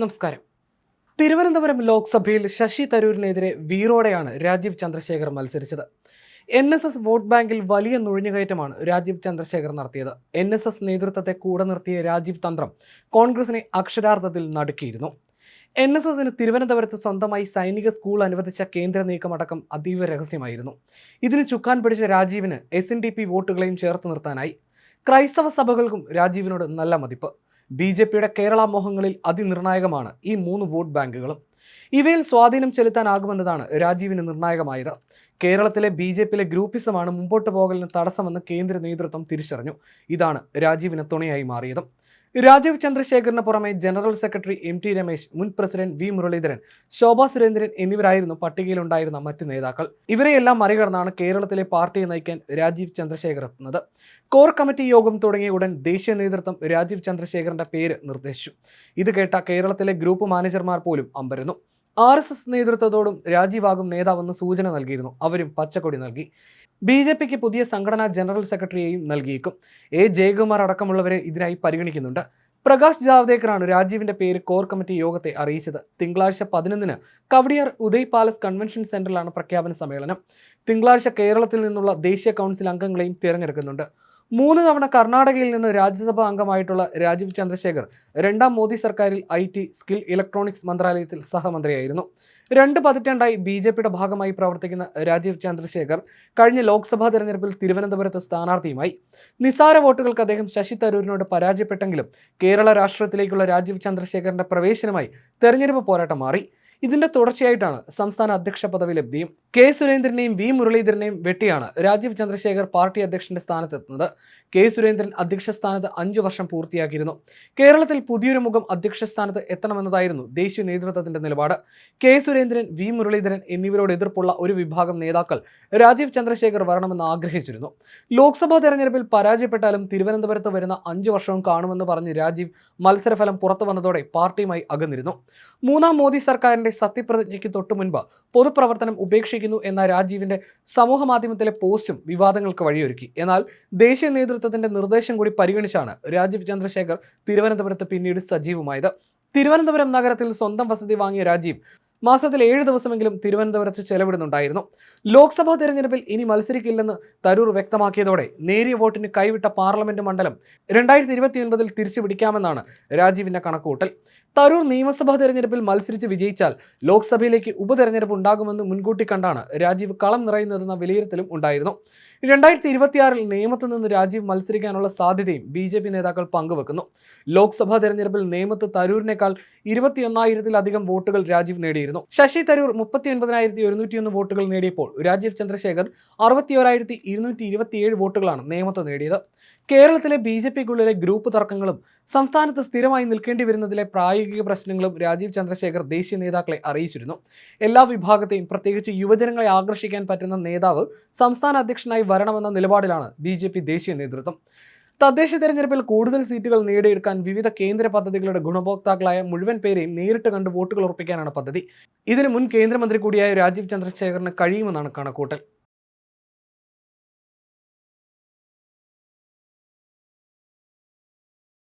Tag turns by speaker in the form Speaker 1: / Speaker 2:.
Speaker 1: നമസ്കാരം. തിരുവനന്തപുരം ലോക്സഭയിൽ ശശി തരൂരിനെതിരെ വീറോടെയാണ് രാജീവ് ചന്ദ്രശേഖർ മത്സരിച്ചത്. എൻ എസ് എസ് വോട്ട് ബാങ്കിൽ വലിയ നുഴഞ്ഞുകയറ്റമാണ് രാജീവ് ചന്ദ്രശേഖർ നടത്തിയത്. എൻ എസ് എസ് നേതൃത്വത്തെ കൂടെ നിർത്തിയ രാജീവ് തന്ത്രം കോൺഗ്രസിനെ അക്ഷരാർത്ഥത്തിൽ നടുക്കിയിരുന്നു. എൻ എസ് എസിന് തിരുവനന്തപുരത്ത് സ്വന്തമായി സൈനിക സ്കൂൾ അനുവദിച്ച കേന്ദ്ര നീക്കമടക്കം അതീവ രഹസ്യമായിരുന്നു. ഇതിന് ചുക്കാൻ പിടിച്ച രാജീവിന് എസ് എൻ ഡി പി വോട്ടുകളെയും ചേർത്ത് നിർത്താനായി. ക്രൈസ്തവ സഭകൾക്കും രാജീവിനോട് നല്ല മതിപ്പ്. ബി ജെ പിയുടെ കേരള മോഹങ്ങളിൽ അതിനിർണായകമാണ് ഈ മൂന്ന് വോട്ട് ബാങ്കുകളും. ഇവയിൽ സ്വാധീനം ചെലുത്താനാകുമെന്നതാണ് രാജീവിന് നിർണായകമായത്. കേരളത്തിലെ ബി ജെ പിയിലെ ഗ്രൂപ്പിസമാണ് മുമ്പോട്ട് പോകലിന് തടസ്സമെന്ന് കേന്ദ്ര നേതൃത്വം തിരിച്ചറിഞ്ഞു. ഇതാണ് രാജീവിന് തുണയായി മാറിയതും. രാജീവ് ചന്ദ്രശേഖറിന് പുറമെ general secretary M T Ramesh മുൻ പ്രസിഡന്റ് വി മുരളീധരൻ ശോഭാ സുരേന്ദ്രൻ എന്നിവരായിരുന്നു പട്ടികയിലുണ്ടായിരുന്ന മറ്റ് നേതാക്കൾ. ഇവരെയെല്ലാം മറികടന്നാണ് കേരളത്തിലെ പാർട്ടിയെ നയിക്കാൻ രാജീവ് ചന്ദ്രശേഖർ എത്തുന്നത്. കോർ കമ്മിറ്റി യോഗം തുടങ്ങിയ ഉടൻ ദേശീയ നേതൃത്വം രാജീവ് ചന്ദ്രശേഖറിന്റെ പേര് നിർദ്ദേശിച്ചു. ഇത് കേട്ട കേരളത്തിലെ ഗ്രൂപ്പ് മാനേജർമാർ പോലും അമ്പരന്നു. ആർ എസ് എസ് നേതൃത്വത്തോടും രാജീവാകും നേതാവെന്ന് സൂചന നൽകിയിരുന്നു. അവരും പച്ചക്കൊടി നൽകി. ബി ജെ പിക്ക് പുതിയ സംഘടനാ ജനറൽ സെക്രട്ടറിയെയും നൽകിയേക്കും. എ ജയകുമാർ അടക്കമുള്ളവരെ ഇതിനായി പരിഗണിക്കുന്നുണ്ട്. പ്രകാശ് ജാവ്ദേക്കറാണ് രാജീവിന്റെ പേര് കോർ കമ്മിറ്റി യോഗത്തെ അറിയിച്ചത്. തിങ്കളാഴ്ച പതിനൊന്നിന് കവടിയാർ ഉദയ് പാലസ് കൺവെൻഷൻ സെന്ററിലാണ് പ്രഖ്യാപന സമ്മേളനം. തിങ്കളാഴ്ച കേരളത്തിൽ നിന്നുള്ള ദേശീയ കൗൺസിൽ അംഗങ്ങളെയും തിരഞ്ഞെടുക്കുന്നുണ്ട്. മൂന്ന് തവണ കർണാടകയിൽ നിന്ന് രാജ്യസഭാ അംഗമായിട്ടുള്ള രാജീവ് ചന്ദ്രശേഖർ രണ്ടാം മോദി സർക്കാരിൽ ഐ ടി സ്കിൽ ഇലക്ട്രോണിക്സ് മന്ത്രാലയത്തിൽ സഹമന്ത്രിയായിരുന്നു. രണ്ട് പതിറ്റാണ്ടായി ബി ജെ പിയുടെ ഭാഗമായി പ്രവർത്തിക്കുന്ന രാജീവ് ചന്ദ്രശേഖർ കഴിഞ്ഞ ലോക്സഭാ തെരഞ്ഞെടുപ്പിൽ തിരുവനന്തപുരത്ത് സ്ഥാനാർത്ഥിയുമായി. നിസാര വോട്ടുകൾക്ക് അദ്ദേഹം ശശി തരൂരിനോട് പരാജയപ്പെട്ടെങ്കിലും കേരള രാഷ്ട്രത്തിലേക്കുള്ള രാജീവ് ചന്ദ്രശേഖറിന്റെ പ്രവേശനമായി തെരഞ്ഞെടുപ്പ് പോരാട്ടം മാറി. ഇതിന്റെ തുടർച്ചയായിട്ടാണ് സംസ്ഥാന അധ്യക്ഷ പദവി ലബ്ധിയും കെ സുരേന്ദ്രനെയും വി മുരളീധരനെയും വെട്ടിയാണ് രാജീവ് ചന്ദ്രശേഖർ പാർട്ടി അധ്യക്ഷന്റെ സ്ഥാനത്തെത്തുന്നത്. കെ സുരേന്ദ്രൻ അധ്യക്ഷ സ്ഥാനത്ത് അഞ്ചു വർഷം പൂർത്തിയാക്കിയിരുന്നു. കേരളത്തിൽ പുതിയൊരു മുഖം അധ്യക്ഷ സ്ഥാനത്ത് എത്തണമെന്നതായിരുന്നു ദേശീയ നേതൃത്വത്തിന്റെ നിലപാട്. കെ സുരേന്ദ്രൻ വി മുരളീധരൻ എന്നിവരോട് എതിർപ്പുള്ള ഒരു വിഭാഗം നേതാക്കൾ രാജീവ് ചന്ദ്രശേഖർ വരണമെന്ന് ആഗ്രഹിച്ചിരുന്നു. ലോക്സഭാ തെരഞ്ഞെടുപ്പിൽ പരാജയപ്പെട്ടാലും തിരുവനന്തപുരത്ത് വരുന്ന അഞ്ചു വർഷവും കാണുമെന്ന് പറഞ്ഞ് രാജീവ് മത്സരഫലം പുറത്തു വന്നതോടെ പാർട്ടിയുമായി അകന്നിരുന്നു. മൂന്നാം മോദി സർക്കാരിന്റെ സത്യപ്രതിജ്ഞയ്ക്ക് തൊട്ടു മുൻപ് പൊതുപ്രവർത്തനം ഉപേക്ഷിക്കുന്നു എന്ന രാജീവിന്റെ സമൂഹമാധ്യമത്തിലെ പോസ്റ്റും വിവാദങ്ങൾക്ക് വഴിയൊരുക്കി. എന്നാൽ ദേശീയ നേതൃത്വത്തിന്റെ നിർദ്ദേശം കൂടി പരിഗണിച്ചാണ് രാജീവ് ചന്ദ്രശേഖർ തിരുവനന്തപുരത്ത് പിന്നീട് സജീവമായത്. തിരുവനന്തപുരം നഗരത്തിൽ സ്വന്തം വസതി വാങ്ങിയ രാജീവ് മാസത്തിൽ ഏഴ് ദിവസമെങ്കിലും തിരുവനന്തപുരത്ത് ചെലവിടുന്നുണ്ടായിരുന്നു. ലോക്സഭാ തെരഞ്ഞെടുപ്പിൽ ഇനി മത്സരിക്കില്ലെന്ന് തരൂർ വ്യക്തമാക്കിയതോടെ നേരിയ വോട്ടിന് കൈവിട്ട പാർലമെന്റ് മണ്ഡലം രണ്ടായിരത്തി ഇരുപത്തിയൊൻപതിൽ തിരിച്ചു പിടിക്കാമെന്നാണ് രാജീവിന്റെ കണക്കുകൂട്ടൽ. തരൂർ നിയമസഭാ തെരഞ്ഞെടുപ്പിൽ മത്സരിച്ച് വിജയിച്ചാൽ ലോക്സഭയിലേക്ക് ഉപതെരഞ്ഞെടുപ്പ് ഉണ്ടാകുമെന്ന് മുൻകൂട്ടി കണ്ടാണ് രാജീവ് കളം നിറയുന്നതെന്ന വിലയിരുത്തലും ഉണ്ടായിരുന്നു. രണ്ടായിരത്തി ഇരുപത്തിയാറിൽ നിയമത്ത് നിന്ന് രാജീവ് മത്സരിക്കാനുള്ള സാധ്യതയും ബി ജെ പി നേതാക്കൾ പങ്കുവെക്കുന്നു. ലോക്സഭാ തെരഞ്ഞെടുപ്പിൽ നിയമത്ത് തരൂരിനേക്കാൾ ഇരുപത്തിയൊന്നായിരത്തിലധികം വോട്ടുകൾ രാജീവ് നേടിയിരുന്നു. ശശി തരൂർ മുപ്പത്തി ഒൻപതിനായിരത്തി ഒരുന്നൂറ്റിയൊന്ന് വോട്ടുകൾ നേടിയപ്പോൾ രാജീവ് ചന്ദ്രശേഖർ അറുപത്തിയോരായിരത്തി ഇരുന്നൂറ്റി ഇരുപത്തിയേഴ് വോട്ടുകളാണ് നേമത്ത് നേടിയത്. കേരളത്തിലെ ബി ജെ പിക്കുള്ളിലെ ഗ്രൂപ്പ് തർക്കങ്ങളും സംസ്ഥാനത്ത് സ്ഥിരമായി നിൽക്കേണ്ടി വരുന്നതിലെ പ്രായോഗിക പ്രശ്നങ്ങളും രാജീവ് ചന്ദ്രശേഖർ ദേശീയ നേതാക്കളെ അറിയിച്ചിരുന്നു. എല്ലാ വിഭാഗത്തെയും പ്രത്യേകിച്ച് യുവജനങ്ങളെ ആകർഷിക്കാൻ പറ്റുന്ന നേതാവ് സംസ്ഥാന അധ്യക്ഷനായി വരണമെന്ന നിലപാടിലാണ് ബി ദേശീയ നേതൃത്വം. തദ്ദേശ തെരഞ്ഞെടുപ്പിൽ കൂടുതൽ സീറ്റുകൾ നേടിയെടുക്കാൻ വിവിധ കേന്ദ്ര പദ്ധതികളുടെ ഗുണഭോക്താക്കളായ മുഴുവൻ പേരെയും നേരിട്ട് കണ്ട് വോട്ടുകൾ ഉറപ്പിക്കാനാണ് പദ്ധതി. ഇതിനു മുൻ കേന്ദ്രമന്ത്രി കൂടിയായ രാജീവ് ചന്ദ്രശേഖറിന് കഴിയുമെന്നാണ് കണക്കൂട്ടൽ